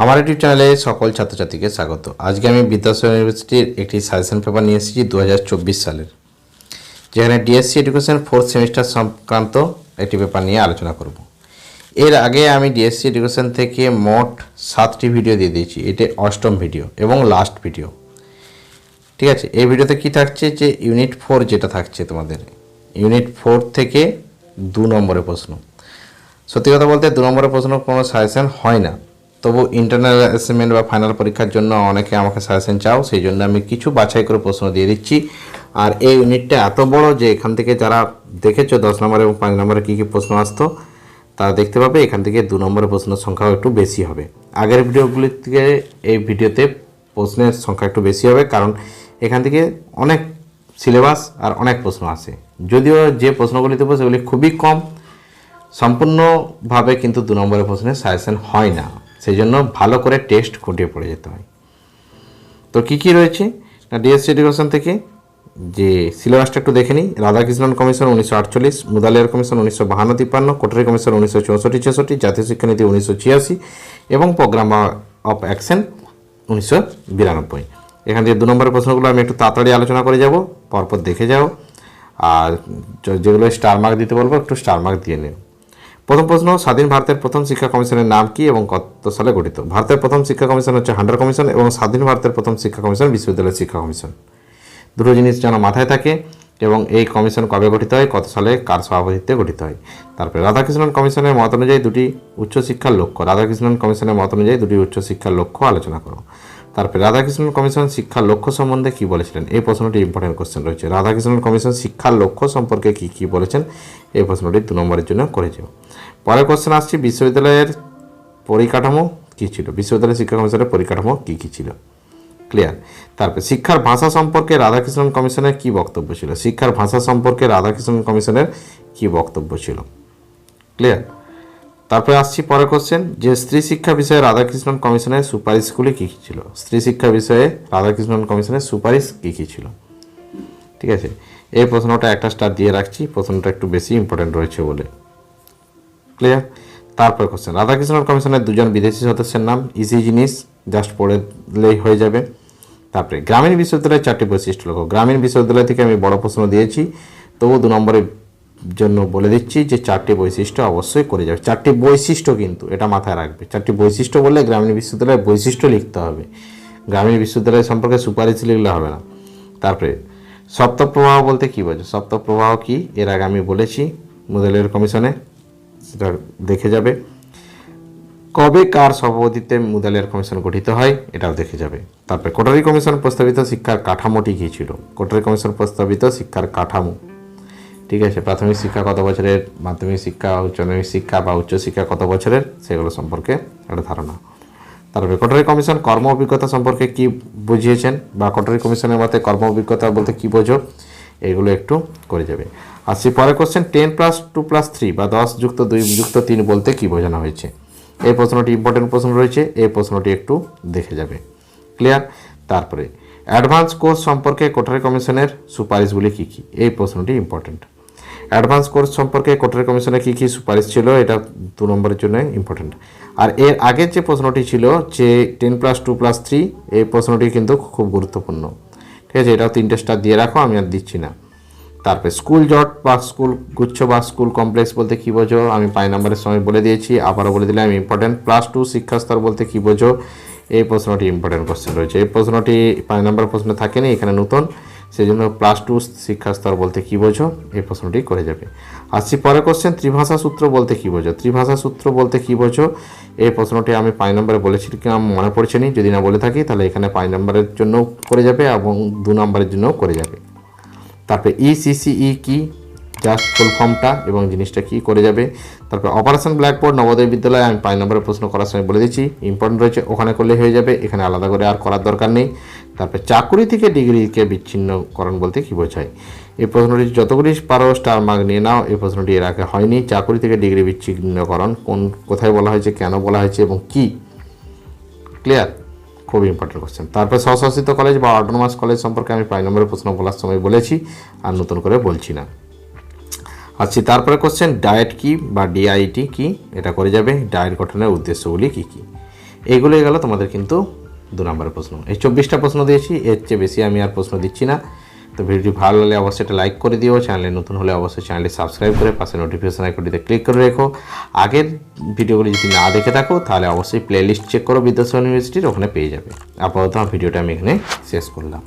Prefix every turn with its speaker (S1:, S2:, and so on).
S1: আমার ইউটিউব চ্যানেলে সকল ছাত্রছাত্রীকে স্বাগত। আজকে আমি বিদ্যাসাগর ইউনিভার্সিটির একটি সাজেশন পেপার নিয়ে এসেছি দু হাজার চব্বিশ সালের। যেখানে ডিএসসি এডুকেশন ফোর্থ সেমিস্টার সংক্রান্ত একটি পেপার নিয়ে আলোচনা করব। এর আগে আমি ডিএসসি এডুকেশন থেকে মোট সাতটি ভিডিও দিয়ে দিয়েছি। এটি অষ্টম ভিডিও এবং লাস্ট ভিডিও ঠিক আছে, এই ভিডিওতে কি থাকছে যে ইউনিট ফোর যেটা থাকছে তোমাদের ইউনিট ফোর থেকে দু নম্বরের প্রশ্ন। সত্যি কথা বলতে দু নম্বরের প্রশ্ন কোনো সাজেশন হয় না। তবু ইন্টারনাল অ্যাসেসমেন্ট বা ফাইনাল পরীক্ষার জন্য অনেকে আমাকে সাজেশন চাও, সেই জন্য আমি কিছু বাছাই করে প্রশ্ন দিয়ে দিচ্ছি। আর এই ইউনিটটা এত বড় যে এখান থেকে যারা দেখেছ দশ নম্বর এবং পাঁচ নম্বরে কী কী প্রশ্ন আসতো, তারা দেখতে পাবে এখান থেকে দু নম্বরের প্রশ্নের সংখ্যাও একটু বেশি হবে। আগের ভিডিওগুলি থেকে এই ভিডিওতে প্রশ্নের সংখ্যা একটু বেশি হবে, কারণ এখান থেকে অনেক সিলেবাস আর অনেক প্রশ্ন আসে। যদিও যে প্রশ্নগুলি দেবো সেগুলি খুবই কম, সম্পূর্ণভাবে কিন্তু দু নম্বরের প্রশ্নের সাজেশন হয় না। সেই জন্য ভালো করে টেস্ট খুঁটিয়ে পড়ে যেতে হয়। তো কী কী রয়েছে? না ডিএসসি এডুকেশন থেকে যে সিলেবাসটা একটু দেখে নিই। রাধাকৃষ্ণন কমিশন উনিশশো আটচল্লিশ, মুদালিয়ার কমিশন উনিশশো বাহান্ন, তিপ্পান্ন, কোটারি কমিশন উনিশশো চৌষট্টি, ছেষট্টি, জাতীয় শিক্ষানীতি উনিশশো ছিয়াশি এবং প্রোগ্রাম অফ অ্যাকশন উনিশশো বিরানব্বই। এখান থেকে দু নম্বরের প্রশ্নগুলো আমি একটু তাড়াতাড়ি আলোচনা করে যাব, পরপর দেখে যাও। আর যেগুলো স্টার মার্ক দিতে বলব, একটু স্টার মার্ক দিয়ে নিও। প্রথম প্রশ্ন, স্বাধীন ভারতের প্রথম শিক্ষা কমিশনের নাম কি এবং কত সালে গঠিত? ভারতের প্রথম শিক্ষা কমিশন হচ্ছে হান্ডার কমিশন এবং স্বাধীন ভারতের প্রথম শিক্ষা কমিশন বিশ্ববিদ্যালয় শিক্ষা কমিশন। দুটো জিনিস যেন মাথায় থাকে এবং এই কমিশন কবে গঠিত হয়, কত সালে, কার সভাপতিত্বে গঠিত হয়? তারপরে রাধাকৃষ্ণন কমিশনের মত অনুযায়ী দুটি উচ্চশিক্ষার লক্ষ্য। রাধাকৃষ্ণন কমিশনের মত অনুযায়ী দুটি উচ্চশিক্ষার লক্ষ্য আলোচনা করো। তারপরে রাধাকৃষ্ণন কমিশন শিক্ষার লক্ষ্য সম্বন্ধে কি বলেছিলেন? এই প্রশ্নটি ইম্পর্টেন্ট কোশ্চেন রয়েছে। রাধাকৃষ্ণন কমিশন শিক্ষার লক্ষ্য সম্পর্কে কি কি বলেছেন? এই প্রশ্নটি দু নম্বরের জন্য করেছে পরের কোশ্চেন আসছি, বিশ্ববিদ্যালয়ের পরিকাঠামো কী ছিল? বিশ্ববিদ্যালয় শিক্ষা কমিশনের পরিকাঠামো কী কী ছিল? ক্লিয়ার তারপর, শিক্ষার ভাষা সম্পর্কে রাধাকৃষ্ণন কমিশনের কি বক্তব্য ছিল? শিক্ষার ভাষা সম্পর্কে রাধাকৃষ্ণন কমিশনের কি বক্তব্য ছিল? ক্লিয়ার তারপরে আসছি পরের কোশ্চেন যে স্ত্রী শিক্ষা বিষয়ে রাধাকৃষ্ণন কমিশনের সুপারিশগুলি কী কী ছিল? স্ত্রী শিক্ষা বিষয়ে রাধাকৃষ্ণন কমিশনের সুপারিশ কী কী ছিল? ঠিক আছে? এই প্রশ্নটা একটা স্টার দিয়ে রাখছি, প্রশ্নটা একটু বেশি ইম্পর্টেন্ট রয়েছে বলে। ক্লিয়ার তারপর কোশ্চেন রাধাকৃষ্ণন কমিশনের দুজন বিদেশি সদস্যের নাম ইজি জিনিস জাস্ট পড়লেই হয়ে যাবে। তারপরে, গ্রামীণ বিশ্ববিদ্যালয়ের চারটি বৈশিষ্ট্য লক্ষ্য। গ্রামীণ বিশ্ববিদ্যালয় থেকে আমি বড় প্রশ্ন দিয়েছি তবু দু নম্বরের জন্য বলে দিচ্ছি যে চারটি বৈশিষ্ট্য অবশ্যই করে যাবে। চারটি বৈশিষ্ট্য কিন্তু এটা মাথায় রাখবে। চারটি বৈশিষ্ট্য বললে গ্রামীণ বিশ্ববিদ্যালয়ের বৈশিষ্ট্য লিখতে হবে। গ্রামীণ বিশ্ববিদ্যালয় সম্পর্কে সুপারিশ লিখলে হবে না। তারপরে, সপ্তপ্রবাহ বলতে কী বোঝো? সপ্তপ্রবাহ কি? এর আগে আমি বলেছি মুদালিয়ার কমিশনে। সেটা দেখে যাবে। কবে কার সভাপতিত্বে মুদালিয়ার কমিশন গঠিত হয়, এটাও দেখে যাবে। তারপরে কোটারি কমিশন প্রস্তাবিত শিক্ষার কাঠামোটি কী ছিল। কোটারি কমিশন প্রস্তাবিত শিক্ষার কাঠামো। ঠিক আছে, প্রাথমিক শিক্ষা কত বছরের, মাধ্যমিক শিক্ষা, উচ্চ মাধ্যমিক শিক্ষা বা উচ্চশিক্ষা কত বছরের, সেগুলো সম্পর্কে একটা ধারণা। তারপরে কোটারি কমিশন কর্ম অভিজ্ঞতা সম্পর্কে কি বুঝিয়েছেন বা কোটারি কমিশনের মতে কর্ম অভিজ্ঞতা বলতে কি বোঝো? এগুলো একটু করে যাবে। আসছি পরে question ten plus two plus three বা দশ যুক্ত দুই যুক্ত তিন বলতে কি বোঝানো হয়েছে? এই প্রশ্নটি ইম্পর্টেন্ট প্রশ্ন রয়েছে, এই প্রশ্নটি একটু দেখে যাবে। ক্লিয়ার তারপরে অ্যাডভান্স কোর্স সম্পর্কে কোটারি কমিশনের সুপারিশগুলি কী কী? এই প্রশ্নটি ইম্পর্টেন্ট অ্যাডভান্স কোর্স সম্পর্কে কোটারি কমিশনের কী কী সুপারিশ ছিল? এটা দু নম্বরের জন্য ইম্পর্টেন্ট আর এর আগের যে প্রশ্নটি ছিল যে ten plus two plus three এই প্রশ্নটি কিন্তু খুব গুরুত্বপূর্ণ। ঠিক আছে, এটাও তিনটে স্টার দিয়ে রাখো, আমি আর দিচ্ছি না। তারপরে স্কুল জট বা স্কুল গুচ্ছ বা স্কুল কমপ্লেক্স বলতে কী বোঝো, আমি পাঁচ নম্বরের সময় বলে দিয়েছি, আবারও বলে দিলে আমি ইম্পর্টেন্ট প্লাস টু শিক্ষাস্তর বলতে কী বোঝো, এই প্রশ্নটি ইম্পর্টেন্ট কোশ্চেন রয়েছে। এই প্রশ্নটি পাঁচ নম্বর প্রশ্ন থাকেনি, এখানে নতুন। সেই জন্য প্লাস টু শিক্ষা স্তর বলতে কী বোঝো? এই প্রশ্নটি করে যাবে। আসছি পরে কোশ্চেন ত্রিভাষা সূত্র বলতে কী বোঝো? ত্রিভাষা সূত্র বলতে কী বোঝো? এই প্রশ্নটি আমি পাঁচ নম্বরে বলেছি কি মনে পড়ছে নি। যদি না বলে থাকি, তাহলে এখানে পাঁচ নম্বরের জন্য করে যাবে এবং দু নম্বরের জন্যও করে যাবে। তারপরে E ইসিসিই কি? জাস্ট ফুল ফর্মটা এবং জিনিসটা কি করে যাবে। তারপর অপারেশন ব্ল্যাকবোর্ড, নবোদয় বিদ্যালয়ে, আমি পাঁচ নম্বরের প্রশ্ন করার সময় বলে দিচ্ছি ইম্পর্টেন্ট রয়েছে, ওখানে করলে হয়ে যাবে, এখানে আলাদা করে আর করার দরকার নেই। তারপর চাকুরি থেকে ডিগ্রিকে বিচ্ছিন্নকরণ বলতে কি বোঝায়? এই প্রশ্নটি যতগুলি পারো স্টার মার্ক নিয়ে নাও, এই প্রশ্নটি এর আগে হয়নি। চাকুরি থেকে ডিগ্রি বিচ্ছিন্নকরণ, কোন, কোথায় বলা হয়েছে, কেন বলা হয়েছে এবং কি? ক্লিয়ার খুব ইম্পর্টেন্ট কোশ্চেন তারপর স্বশাসিত কলেজ বা অটোনোমাস কলেজ সম্পর্কে আমি পাঁচ নম্বরের প্রশ্ন বলার সময় বলেছি, আর নতুন করে বলছি না। আচ্ছা তারপরে কোশ্চেন ডায়েট কি বা ডিআইটি কি? এটা করে যাবে। ডায়েট গঠনের উদ্দেশ্যগুলি কি কি? এগুলোই গেল তোমাদের কিন্তু দু নম্বরের প্রশ্ন। এই চব্বিশটা প্রশ্ন দিয়েছি, এর চেয়ে বেশি আমি আর প্রশ্ন দিচ্ছি না। তো ভিডিওটি ভালো লাগলে অবশ্যই একটা লাইক করে দিও। চ্যানেলে নতুন হলে অবশ্যই চ্যানেলটি সাবস্ক্রাইব করে পাশে নোটিফিকেশন আইকনটিতে ক্লিক করে রেখো। আগের ভিডিওগুলি যদি না দেখে থাকো, তাহলে অবশ্যই প্লে লিস্ট চেক করো বিদ্যাসাগর ইউনিভার্সিটির ওখানে পেয়ে যাবে। আপাতত ভিডিওটা আমি এখানে শেষ করলাম।